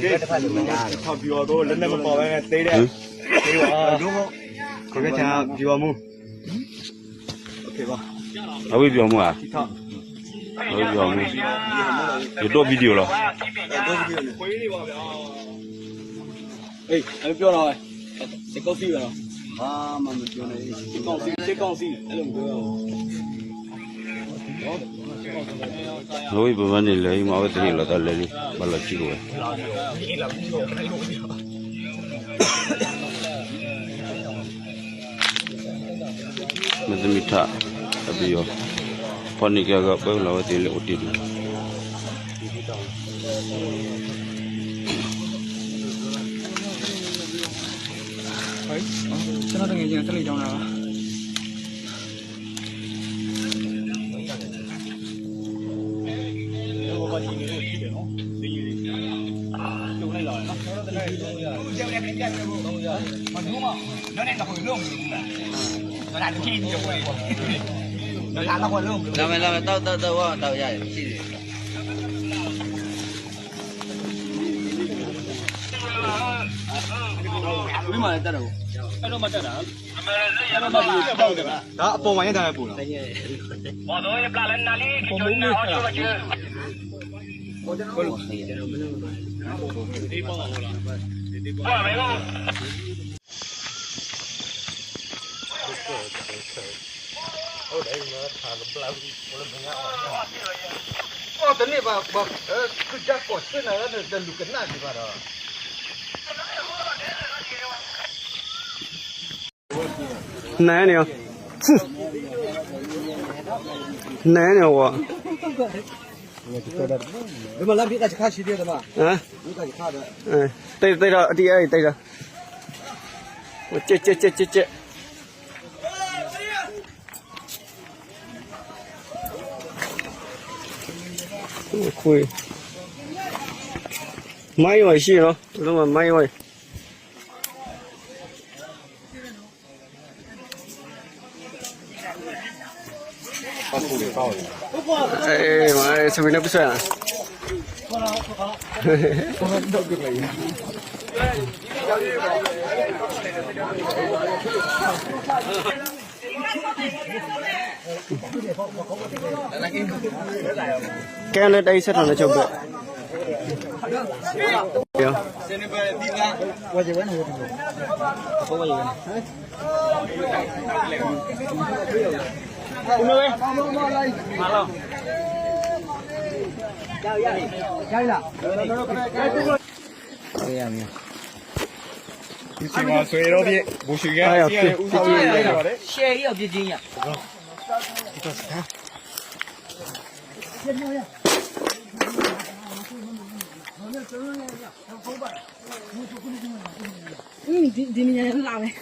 ထောက်ပြီးတော့လက်နဲ့မပေါ်ဘဲနဲ့သေးတယ်သေးပါတော့ခရချာပြီးပါမှုโอเคပါ အဝေးပြောမှုอ่ะ ထောက် အဝေးပြောမှုဒီတော့ဗီဒီယိုလား တော့ပြီးတယ်ခွေးနေပါဗျာအေးအဲ့ပြောတော့စကောစီပါတော့ဘာမှမပြောနဲ့စကောစီစကောစီအဲ့လိုပြော အ ဝေးဘဝနေလေမဝတ်တယ်လို့တော့လေလေဘာလို့ကြည့်လို့မသမီထအပြီးရောဖော်နိကကပဲလာ mình làm mày làm mày tao tao tao tao vậy chi gì Quý mà ta đâu? Ta đâu mà ta đâu? Đó, bông mà nhá ta bù nào. Bỏ rồi, bla lên nali, cái chỗ nào chưa? 我讲可以啊。啊，没啦。走走走走，好，来嘛，爬楼梯，爬楼梯啊！哦，这尼吧吧，呃，去打工去哪？在在路跟哪地方啊？哪呢？哼，哪呢我？ ဒီမှာလမ်းပြတာချခါရှိတယ်မှာဟမ်ဒီကချခါတယ်အဲတိတ်တိတ်တော့အတီးအဲ့တိတ်တာဟိုကျက်ကျက်ကျက်ကျက်ကျက်คุยไม่ไหวสิเนาะแล้วมันไม่ไหว Ê, mà đây, sao mình à? cái lên đây sẽ là chồng vợ Hiểu. Không 有。我我有。 ဒီချိန်မှာဆွေတော့ပြဘူရှိကဲစီရဦးဆောင်ရရပါတယ် ရှယ်ရောက်ပြချင်းရ 嗯，ဒီဒီနေရာလာမယ်